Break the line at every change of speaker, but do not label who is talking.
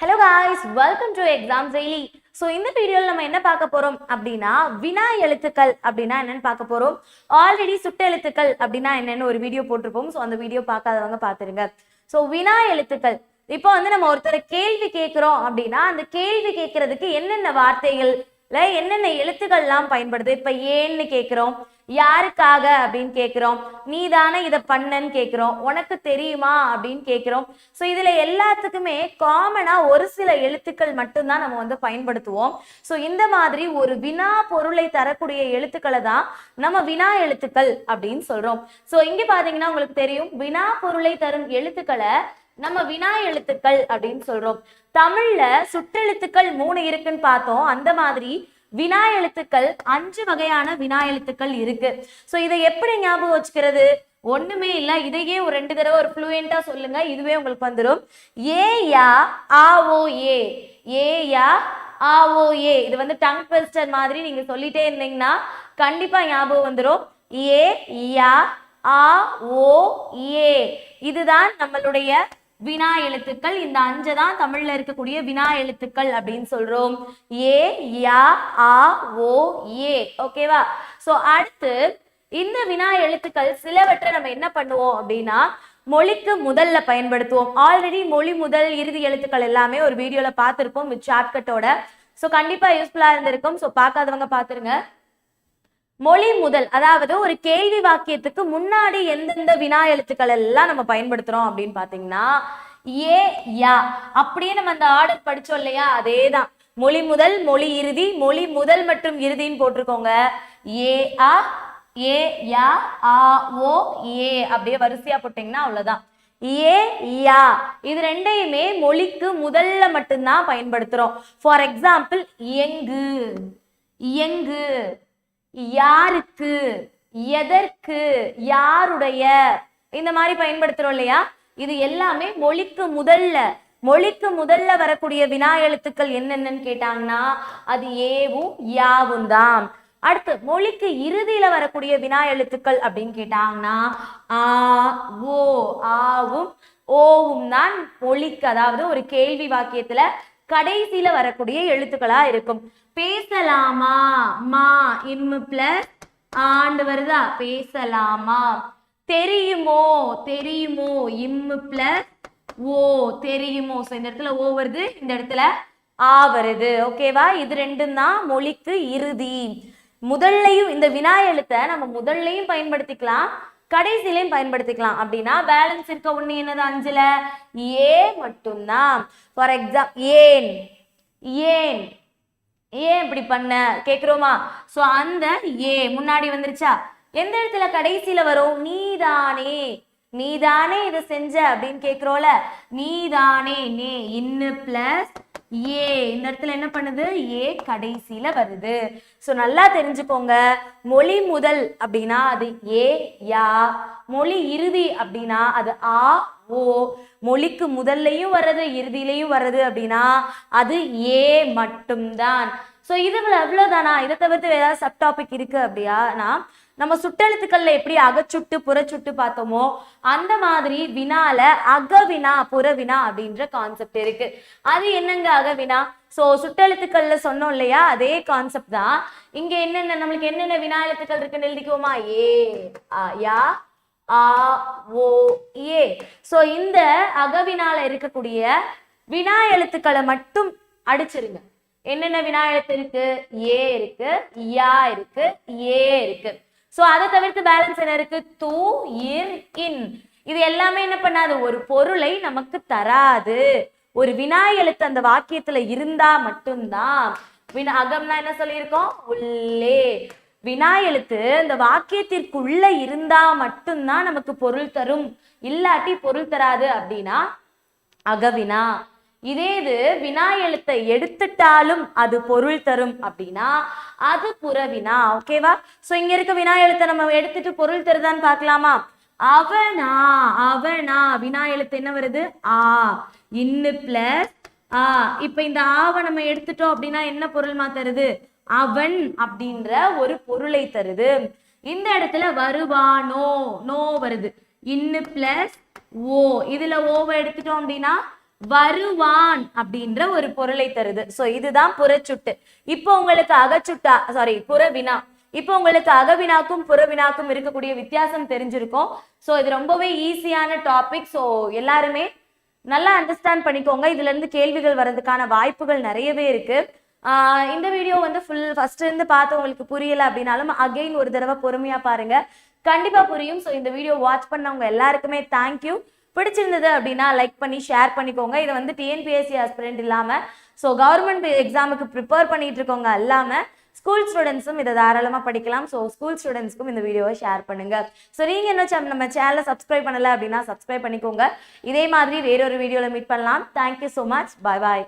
Hello guys welcome to exam daily so இந்த வீடியோவில் நம்ம என்ன பார்க்க போறோம் அப்படின்னா வினா எழுத்துக்கள் அப்படின்னா என்னென்னு பார்க்க போகிறோம் ஆல்ரெடி சுட்ட எழுத்துக்கள் அப்படின்னா என்னென்னு ஒரு வீடியோ போட்டிருப்போம். ஸோ அந்த வீடியோ பார்க்காதவங்க பார்த்துருங்க. ஸோ வினா எழுத்துக்கள். இப்போ வந்து நம்ம ஒருத்தரை கேள்வி கேட்குறோம் அப்படின்னா அந்த கேள்வி கேட்கறதுக்கு என்னென்ன வார்த்தைகள் இல்லை என்னென்ன எழுத்துக்கள்லாம் பயன்படுது? இப்போ ஏன்னு கேட்குறோம். யாருக்காக அப்படின்னு கேட்குறோம் நீ தானே இதை பண்ணன்னு கேட்குறோம் உனக்கு தெரியுமா அப்படின்னு கேட்குறோம் ஸோ இதில் எல்லாத்துக்குமே காமனாக ஒரு சில எழுத்துக்கள் மட்டும்தான் நம்ம வந்து பயன்படுத்துவோம். ஸோ இந்த மாதிரி ஒரு வினா பொருளை தரக்கூடிய எழுத்துக்களை தான் நம்ம வினா எழுத்துக்கள் அப்படின்னு சொல்கிறோம் ஸோ இங்கே பார்த்தீங்கன்னா உங்களுக்கு தெரியும். வினா பொருளை தரும் எழுத்துக்களை நம்ம வினா எழுத்துக்கள் அப்படின்னு சொல்றோம். தமிழ்ல சுற்றெழுத்துக்கள் மூணு இருக்குன்னு பார்த்தோம். அந்த மாதிரி வினா எழுத்துக்கள் அஞ்சு வகையான வினா எழுத்துக்கள் இருக்கு. ஸோ இதை எப்படி ஞாபகம் வச்சுக்கிறது? ஒண்ணுமே இல்ல. இதையே ஒரு ரெண்டு தடவை ஒரு ஃப்ளூயண்டா சொல்லுங்க. இதுவே உங்களுக்கு வந்துடும் ஏ யா ஆ ஓ ஏ. ஏ யா ஆ ஓ ஏ. இது வந்து டங் ட்விஸ்டர் மாதிரி நீங்க சொல்லிட்டே இருந்தீங்கன்னா கண்டிப்பா ஞாபகம் வந்துடும் ஏ யா ஆ ஓ ஏ. இதுதான் நம்மளுடைய வினா எழுத்துக்கள் இந்த அஞ்சு தான் தமிழ்ல இருக்கக்கூடிய வினா எழுத்துக்கள் அப்படின்னு சொல்றோம். ஏ யா ஆ ஓ ஏ. ஓகேவா சோ அடுத்து இந்த வினா எழுத்துக்கள் சிலவற்றை நம்ம என்ன பண்ணுவோம் அப்படின்னா மொழிக்கு முதல்ல பயன்படுத்துவோம். ஆல்ரெடி மொழி முதல் இறுதி எழுத்துக்கள் எல்லாமே ஒரு வீடியோல பார்த்துருப்போம் வித் ஷார்ட்கட்டோட ஸோ கண்டிப்பா யூஸ்ஃபுல்லா இருந்திருக்கும். ஸோ பார்க்காதவங்க பார்த்துருங்க. மொழி முதல் அதாவது ஒரு கேள்வி வாக்கியத்துக்கு முன்னாடி எந்தெந்த வினா எழுத்துக்கள் எல்லாம் நம்ம பயன்படுத்துறோம் அப்படின்னு பாத்தீங்கன்னா ஏ யா. அப்படியே நம்ம அந்த ஆர்டர் படிச்சோம் இல்லையா? அதேதான். மொழி முதல் மொழி இறுதி மொழி முதல் மற்றும் இறுதின்னு போட்டிருக்கோங்க. ஏ ஆ ஏ யா ஆ ஓ ஏ. அப்படியே வரிசையா போட்டீங்கன்னா அவ்வளவுதான். ஏ யா. இது ரெண்டையுமே மொழிக்கு முதல்ல மட்டும்தான் பயன்படுத்துறோம். ஃபார் எக்ஸாம்பிள் எங்கு. எங்கு. யாருக்கு எதற்கு யாருடைய இந்த மாதிரி பயன்படுத்துறோம் இல்லையா? இது எல்லாமே மொழிக்கு முதல்ல மொழிக்கு முதல்ல வரக்கூடிய வினா எழுத்துக்கள் என்னென்னன்னு கேட்டாங்கன்னா அது ஏவும் யாவும் தான் அடுத்து மொழிக்கு இறுதியில வரக்கூடிய வினா எழுத்துக்கள் அப்படின்னு கேட்டாங்கன்னா ஆ ஓ ஆவும் ஓவும் தான் மொழிக்கு. அதாவது ஒரு கேள்வி வாக்கியத்துல கடைசியில வரக்கூடிய எழுத்துக்களா இருக்கும். பேசலாமா? மா இம்மு பிளஸ் ஆண்டு வருதா பேசலாமா? தெரியுமோ? தெரியுமோ? இம்மு பிளஸ் ஓ தெரியுமோ? ஸோ இந்த இடத்துல ஓ வருது இந்த இடத்துல ஆ வருது. ஓகேவா இது ரெண்டும் தான் மொழிக்கு இறுதி. முதல்லையும் இந்த வினா எழுத்தை நம்ம முதல்லையும் பயன்படுத்திக்கலாம். கடைசியிலையும் பயன்படுத்திக்கலாம். அப்படின்னா பேலன்ஸ் இருக்க ஒண்ணு என்னது அஞ்சுல? ஏ மட்டும்தான். ஃபார் எக்ஸாம் ஏன்? ஏன்? ஏன் இப்படி பண்ண? கேக்குறோமா? சோ அந்த ஏ முன்னாடி வந்துருச்சா? எந்த இடத்துல கடைசியில வரும்? நீதானே. நீதானே இதை செஞ்ச அப்படின்னு கேக்குறோம்ல? நீதானே. நே இன்னு பிளஸ் ஏ. இந்த இடத்துல என்ன பண்ணுது? ஏ கடைசியில வருது. சோ நல்லா தெரிஞ்சுக்கோங்க. மொழி முதல் அப்படின்னா அது ஏ யா. மொழி இறுதி அப்படின்னா அது ஆ ஓ. மொழிக்கு முதல்லையும் வர்றது இறுதியிலையும் வர்றது அப்படின்னா அது ஏ மட்டும்தான். ஸோ இதுல அவ்வளவுதானா? இதை தவிர்த்து வேற ஏதாவது சப் டாபிக் இருக்கு அப்படியானா நம்ம சுட்டெழுத்துக்கள்ல எப்படி அகச்சுட்டு புறச்சுட்டு பார்த்தோமோ அந்த மாதிரி வினால அகவினா புறவினா அப்படின்ற கான்செப்ட் இருக்கு. அது என்னங்க அகவினா? ஸோ சுட்டெழுத்துக்கள்ல சொன்னோம் இல்லையா? அதே கான்செப்ட் தான். இங்க என்னென்ன நம்மளுக்கு என்னென்ன வினா எழுத்துக்கள் இருக்குன்னு எழுதிக்குவோமா? ஏ ஆ, யா ஆ ஓ ஏ. ஸோ இந்த அகவினால இருக்கக்கூடிய வினா எழுத்துக்களை மட்டும் அடிச்சிருங்க. என்னென்ன வினா எழுத்து இருக்கு? ஏ இருக்கு யா இருக்கு ஏ இருக்கு. ஸோ அதை தவிர்த்து பேலன்ஸ் என்ன இருக்கு? தூ இர் இன் இது எல்லாமே என்ன பண்ணாது? ஒரு பொருளை நமக்கு தராது. ஒரு வினா எழுத்து அந்த வாக்கியத்துல இருந்தா மட்டும்தான். வினா அகம்னா என்ன சொல்லியிருக்கோம்? உள்ளே. வினா எழுத்து இந்த வாக்கியத்திற்குள்ள இருந்தா மட்டும்தான் நமக்கு பொருள் தரும். இல்லாட்டி பொருள் தராது அப்படின்னா அகவினா. இதே இது வினா எழுத்தை எடுத்துட்டாலும் அது பொருள் தரும் அப்படின்னா அது புறவினா ஓகேவா சோ இங்க இருக்க வினா எழுத்தை நம்ம எடுத்துட்டு பொருள் தருதான்னு பார்க்கலாமா? அவனா அவனா. வினா எழுத்து என்ன வருது? ஆ. இன்னு பிளஸ் ஆ. இப்ப இந்த ஆவை நம்ம எடுத்துட்டோம் அப்படின்னா என்ன பொருள் தருது? அவன் அப்படின்ற ஒரு பொருளை தருது. இந்த இடத்துல வருவானோ நோ வருது. இன்னு பிளஸ் ஓ. இதுல ஓவை எடுத்துட்டோம் அப்படின்னா வருவான் அப்படின்ற ஒரு பொருளை தருது. சோ இதுதான் புறச்சுட்டு. இப்போ உங்களுக்கு அகச்சுட்டா சாரி புறவினா. இப்போ உங்களுக்கு அகவினாக்கும் புறவினாக்கும் இருக்கக்கூடிய வித்தியாசம் தெரிஞ்சிருக்கும். சோ இது ரொம்பவே ஈஸியான டாபிக் சோ எல்லாருமே நல்லா அண்டர்ஸ்டாண்ட் பண்ணிக்கோங்க. இதுல இருந்து கேள்விகள் வர்றதுக்கான வாய்ப்புகள் நிறையவே இருக்கு. ஆஹ் இந்த வீடியோ வந்து ஃபுல் ஃபர்ஸ்ட் இருந்து பார்த்து உங்களுக்கு புரியல அப்படின்னாலும் அகைன் ஒரு தடவை பொறுமையா பாருங்க. கண்டிப்பா புரியும். ஸோ இந்த வீடியோ வாட்ச் பண்ணவங்க எல்லாருக்குமே தேங்க்யூ பிடிச்சிருந்தது அப்படின்னா லைக் பண்ணி ஷேர் பண்ணிக்கோங்க. இதை வந்து டிஎன்பிஎஸ்சி ஆஸ்பிரண்ட் இல்லாமல் ஸோ கவர்மெண்ட் எக்ஸாமுக்கு ப்ரிப்பேர் பண்ணிட்டு இருக்கவங்க இல்லாமல் ஸ்கூல் ஸ்டூடெண்ட்ஸும் இதை தாராளமாக படிக்கலாம். ஸோ ஸ்கூல் ஸ்டூடெண்ட்ஸ்க்கும் இந்த வீடியோவை ஷேர் பண்ணுங்க. ஸோ நீங்கள் என்ன நம்ம சேனலை சப்ஸ்கிரைப் பண்ணல அப்படின்னா சப்ஸ்கிரைப் பண்ணிக்கோங்க. இதே மாதிரி வேறொரு வீடியோவில் மீட் பண்ணலாம். Thank you so much bye bye